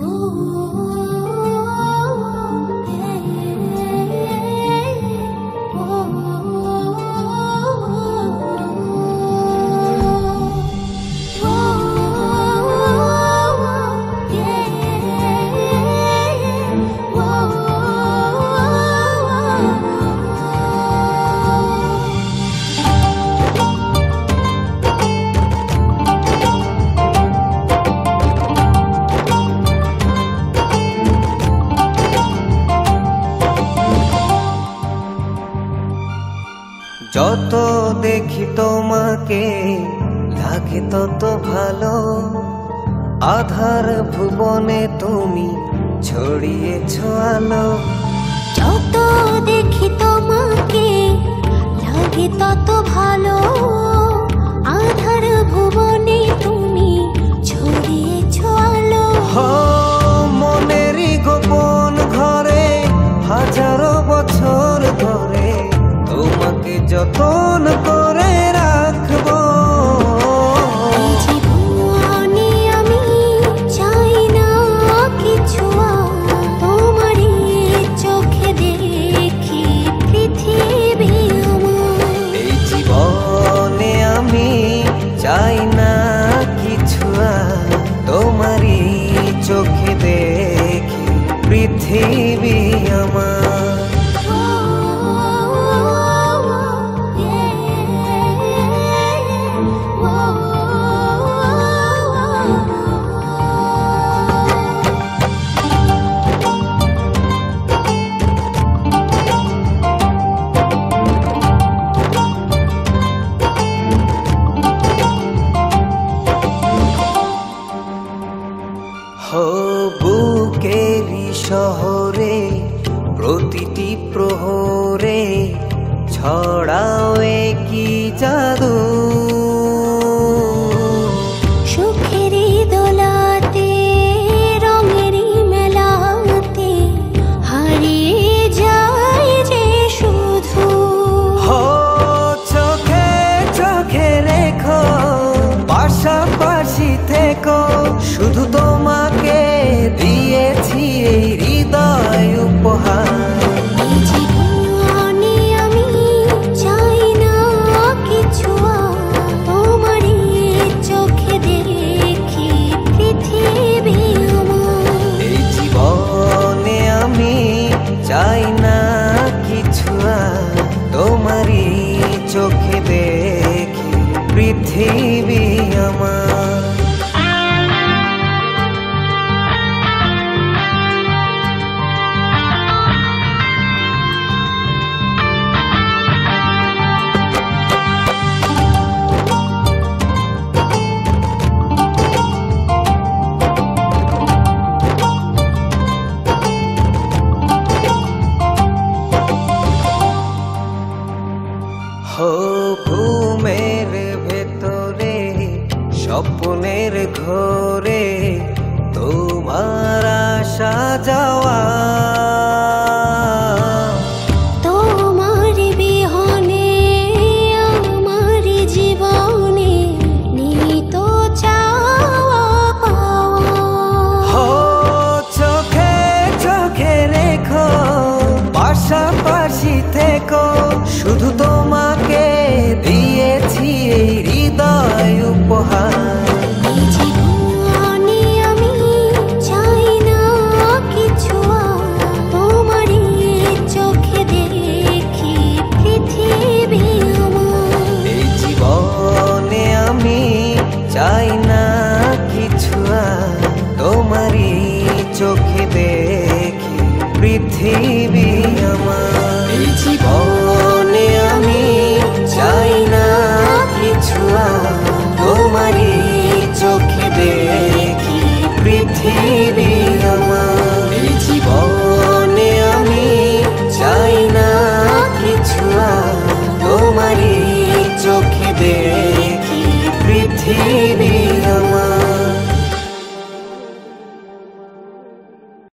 Ooh. যত দেখি তোমাকে লাগে তত ভালো। আধার ভুবনে তুমি ছড়িয়েছ আলো। যত দেখি তোমাকে লাগে তত ভালো। আধার ভুবনে তুমি ছড়িয়েছ আলো। মনেরই গোপন ঘরে হাজারো যতন কর প্রহরে ছড়াও কি জাগ স্বপ্নের ঘরে তোমার আশা যাওয়া थी